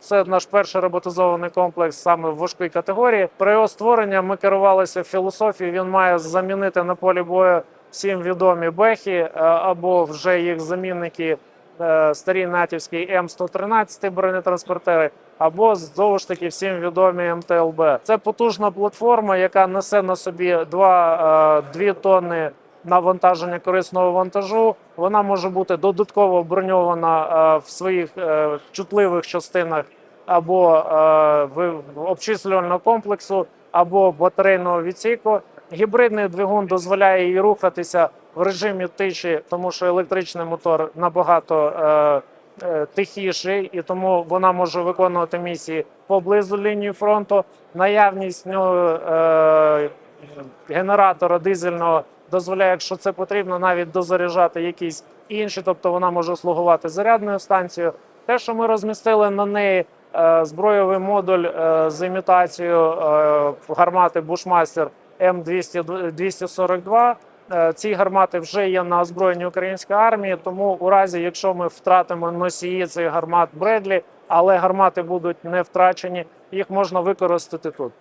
Це наш перший роботизований комплекс саме в важкій категорії. При його створенні ми керувалися філософією. Він має замінити на полі бою всім відомі бехи е, або вже їх замінники е, старі натівські М113 бронетранспортери, або знову ж таки всім відомі МТЛБ. Це потужна платформа, яка несе на собі 2, 2 тонни навантаження корисного вантажу. Вона може бути додатково броньована е, в своїх е, чутливих частинах або е, обчислювального комплексу, або батарейного відсіку. Гібридний двигун дозволяє їй рухатися в режимі тиші, тому що електричний мотор набагато е, е, тихіший, і тому вона може виконувати місії поблизу лінії фронту. Наявність нього генератора дизельного дозволяє, якщо це потрібно, навіть дозаряджати якісь інші, тобто вона може слугувати зарядною станцією. Те, що ми розмістили на неї збройовий модуль е, з імітацією е, гармати Бушмастер М242. Е, Ці гармати вже є на озброєнні української армії. Тому у разі, якщо ми втратимо носії цих гармат Бредлі, але гармати будуть не втрачені, їх можна використати тут.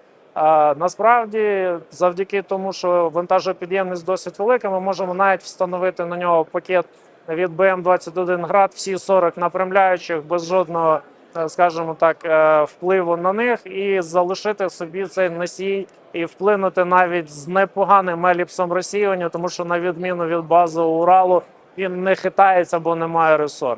Насправді, завдяки тому, що вантажопідємність досить велика, ми можемо навіть встановити на нього пакет від БМ-21 град, всі 40 напрямляючих без жодного, е, скажімо так, е, впливу на них, і залишити собі цей носій і вплинути навіть з непоганим еліпсом розсіювання, тому що на відміну від базового Уралу він не хитається, бо немає ресор.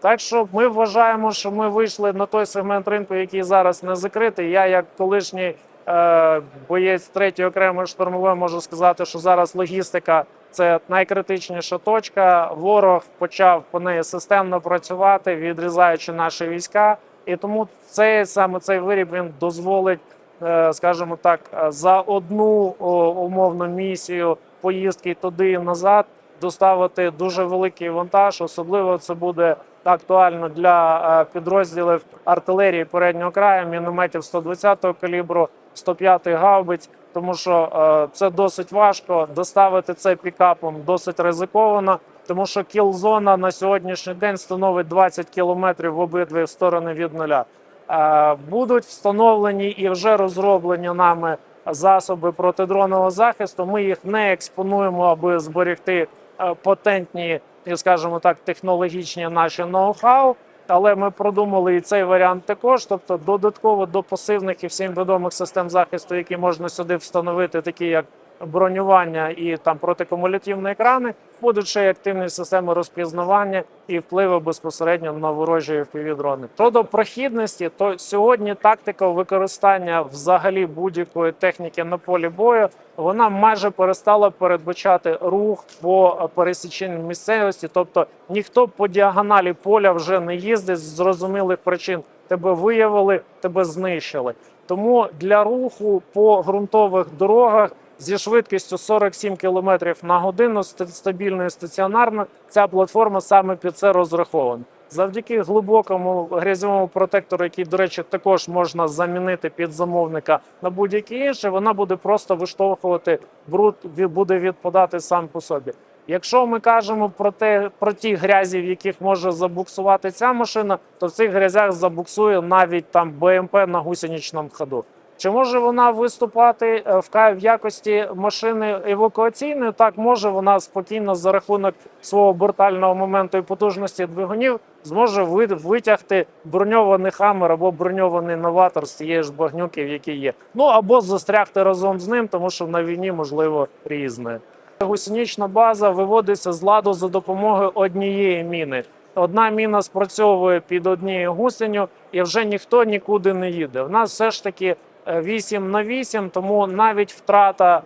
Так що ми вважаємо, що ми вийшли на той сегмент ринку, який зараз не закритий. Я, як колишній е, боєць третьої окремої штурмової, можу сказати, що зараз логістика це найкритичніша точка. Ворог почав по неї системно працювати, відрізаючи наші війська. І тому цей саме цей виріб він дозволить, е, скажімо так, е, за одну умовну місію поїздки туди і назад доставити дуже великий вантаж. Особливо це буде актуально для е, підрозділів артилерії переднього краю, мінометів 120-го калібру, 105-х гаубиць, тому що е, це досить важко доставити це пікапом, досить ризиковано. Тому що кіл-зона на сьогоднішній день становить 20 кілометрів в обидві сторони від нуля. Е, Будуть встановлені і вже розроблені нами засоби протидронового захисту. Ми їх не експонуємо, аби зберегти е, потентні скажімо так, технологічні наші ноу-хау. Але ми продумали і цей варіант також. Тобто, додатково до пасивних і всім відомих систем захисту, які можна сюди встановити, такі як бронювання і там протикумулятивні екрани, будуть ще й активні системи розпізнавання і впливу безпосередньо на ворожі FPV-дрони. Щодо прохідності, то сьогодні тактика використання взагалі будь-якої техніки на полі бою вона майже перестала передбачати рух по пересіченню місцевості, тобто ніхто по діагоналі поля вже не їздить з зрозумілих причин. Тебе виявили, тебе знищили. Тому для руху по ґрунтових дорогах зі швидкістю 47 км на годину ст- стабільно і стаціонарно ця платформа саме під це розрахована. Завдяки глибокому грязьовому протектору, який, до речі, також можна замінити під замовника на будь-який інший, вона буде просто виштовхувати бруд, буде відпадати сам по собі. Якщо ми кажемо про те про ті грязі, в яких може забуксувати ця машина, то в цих грязях забуксує навіть там БМП на гусеничному ходу. Чи може вона виступати е, в в якості машини евакуаційної? Так може вона спокійно за рахунок свого бортального моменту і потужності двигунів зможе витягти броньований хамер або броньований новатор з тієї ж багнюки, в якій є. Ну або застрягти разом з ним, тому що на війні можливо різне. Гусенична база виводиться з ладу за допомогою однієї міни. Одна міна спрацьовує під однією гусеню, і вже ніхто нікуди не їде. У нас все ж таки 8 на 8, тому навіть втрата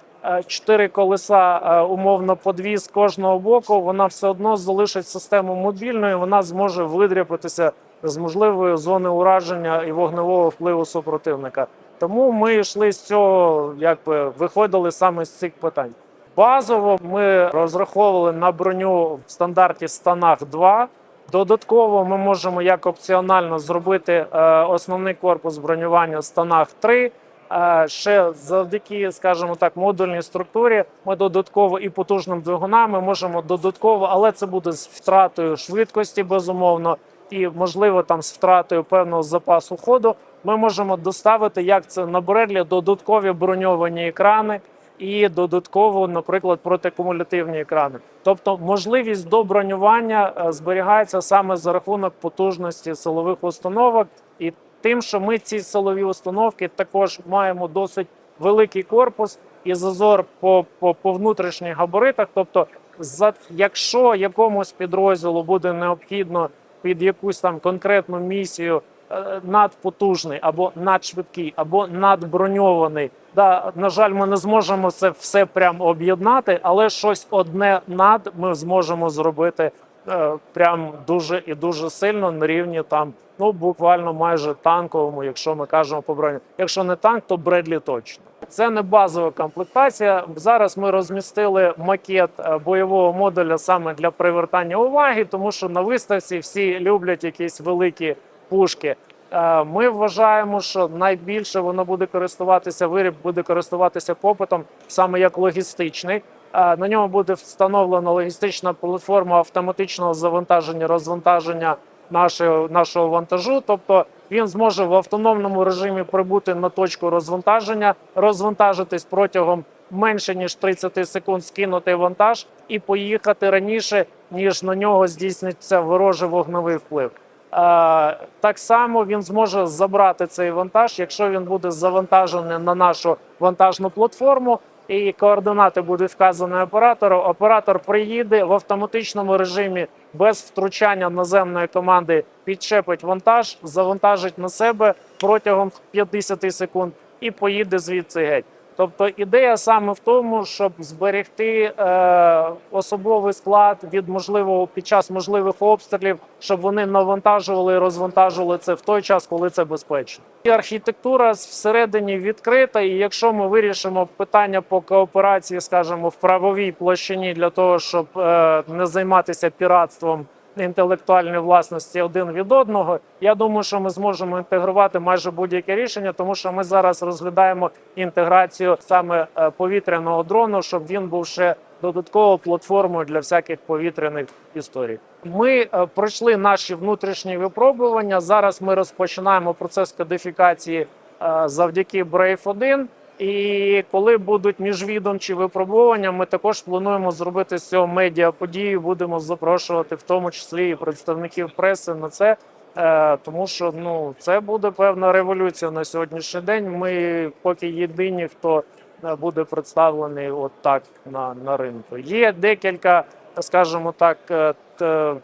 4 колеса, е, умовно по дві з кожного боку, вона все одно залишить систему мобільною. Вона зможе видряпатися з можливої зони ураження і вогневого впливу супротивника. Тому ми йшли з цього, якби виходили саме з цих питань. Базово ми розраховували на броню в стандарті станах 2. Додатково ми можемо як опціонально зробити е, основний корпус бронювання в станах 3. Е, ще завдяки, скажімо так, модульній структурі ми додатково і потужним двигунами можемо додатково, але це буде з втратою швидкості, безумовно, і можливо там з втратою певного запасу ходу, ми можемо доставити як це на Бредлі додаткові броньовані екрани і додатково, наприклад, протикумулятивні екрани. Тобто можливість до бронювання е, зберігається саме за рахунок потужності силових установок і тим, що ми ці силові установки також маємо досить великий корпус і зазор по, по, по внутрішніх габаритах. Тобто, за якщо якомусь підрозділу буде необхідно під якусь там конкретну місію е, надпотужний або надшвидкий, або надброньований. Да, на жаль, ми не зможемо це все прям об'єднати, але щось одне над ми зможемо зробити е, прям дуже і дуже сильно на рівні там, ну буквально майже танковому, якщо ми кажемо по броні. Якщо не танк, то Бредлі точно. Це не базова комплектація. Зараз ми розмістили макет е, бойового модуля саме для привертання уваги, тому що на виставці всі люблять якісь великі пушки. Е, Ми вважаємо, що найбільше воно буде користуватися виріб, буде користуватися попитом саме як логістичний. Е, На ньому буде встановлена логістична платформа автоматичного завантаження, розвантаження нашого, нашого вантажу. Тобто він зможе в автономному режимі прибути на точку розвантаження, розвантажитись протягом менше ніж 30 секунд, скинути вантаж і поїхати раніше, ніж на нього здійсниться ворожий вогневий вплив. Е, Так само він зможе забрати цей вантаж, якщо він буде завантажений на нашу вантажну платформу, і координати будуть вказані оператору. Оператор приїде в автоматичному режимі без втручання наземної команди, підчепить вантаж, завантажить на себе протягом 50 секунд і поїде звідси геть. Тобто ідея саме в тому, щоб зберегти е, особовий склад від можливого під час можливих обстрілів, щоб вони навантажували і розвантажували це в той час, коли це безпечно. І архітектура всередині відкрита. І якщо ми вирішимо питання по кооперації, скажімо, в правовій площині для того, щоб е, не займатися піратством інтелектуальної власності один від одного. Я думаю, що ми зможемо інтегрувати майже будь-яке рішення, тому що ми зараз розглядаємо інтеграцію саме е, повітряного дрону, щоб він був ще додатковою платформою для всяких повітряних історій. Ми е, пройшли наші внутрішні випробування. Зараз ми розпочинаємо процес кодифікації е, завдяки Brave 1. І коли будуть міжвідомчі випробування, ми також плануємо зробити з цього медіа подію. Будемо запрошувати в тому числі і представників преси на це. Е, тому що ну це буде певна революція на сьогоднішній день. Ми поки єдині, хто е, буде представлений от так на, на ринку. Є декілька, скажімо так, е,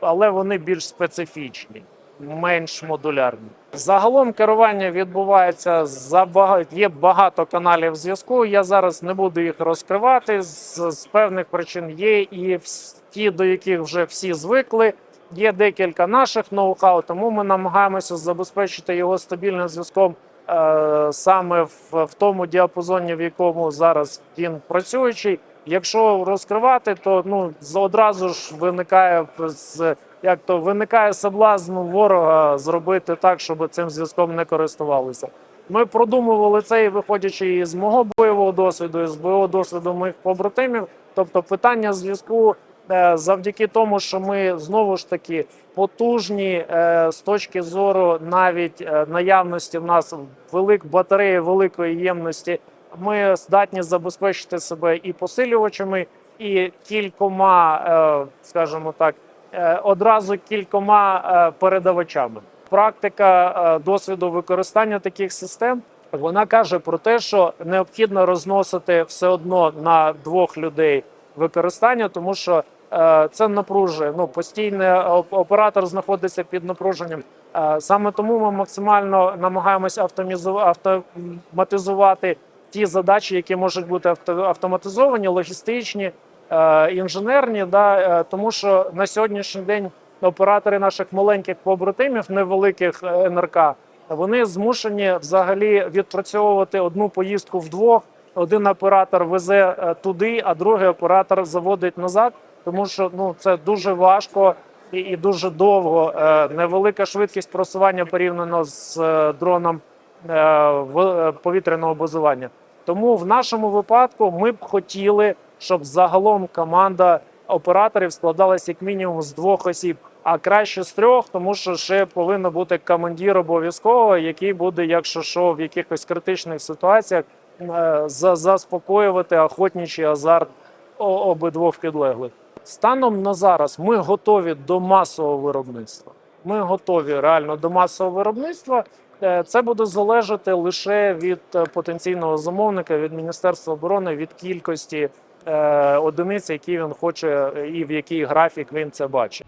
але вони більш специфічні, менш модулярні. Загалом керування відбувається за багато є багато каналів зв'язку. Я зараз не буду їх розкривати. З, з певних причин є і ті, до яких вже всі звикли. Є декілька наших ноу-хау, тому ми намагаємося забезпечити його стабільним зв'язком е, саме в, в тому діапазоні, в якому зараз він працюючий. Якщо розкривати, то ну одразу ж виникає з як то виникає соблазн ворога зробити так, щоб цим зв'язком не користувалися. Ми продумували це і виходячи із мого бойового досвіду, і з бойового досвіду моїх побратимів. Тобто, питання зв'язку е, завдяки тому, що ми знову ж таки потужні е, з точки зору навіть е, наявності в нас велик батареї великої ємності. Ми здатні забезпечити себе і посилювачами, і кількома, скажімо так, одразу кількома е, передавачами. Практика е, досвіду використання таких систем вона каже про те, що необхідно розносити все одно на двох людей використання, тому що е, це напружує. Ну постійно оператор знаходиться під напруженням. Е, Саме тому ми максимально намагаємося автомізу- автоматизувати ті задачі, які можуть бути авто- автоматизовані, логістичні, е, інженерні. Да, е, тому що на сьогоднішній день оператори наших маленьких побратимів, невеликих е, НРК, вони змушені взагалі відпрацьовувати одну поїздку вдвох. Один оператор везе е, туди, а другий оператор заводить назад, тому що ну це дуже важко і, і дуже довго. Е, Невелика швидкість просування порівняно з е, дроном е, е, повітряного базування. Тому в нашому випадку ми б хотіли, щоб загалом команда операторів складалася як мінімум з двох осіб, а краще з трьох, тому що ще повинен бути командир обов'язково, який буде, якщо що, в якихось критичних ситуаціях е, за- заспокоювати охотничий азарт обидвох підлеглих. Станом на зараз ми готові до масового виробництва. Ми готові реально до масового виробництва. Е, Це буде залежати лише від е, потенційного замовника, від Міністерства оборони, від кількості одиниць, які він хоче, е, і в який графік він це бачить.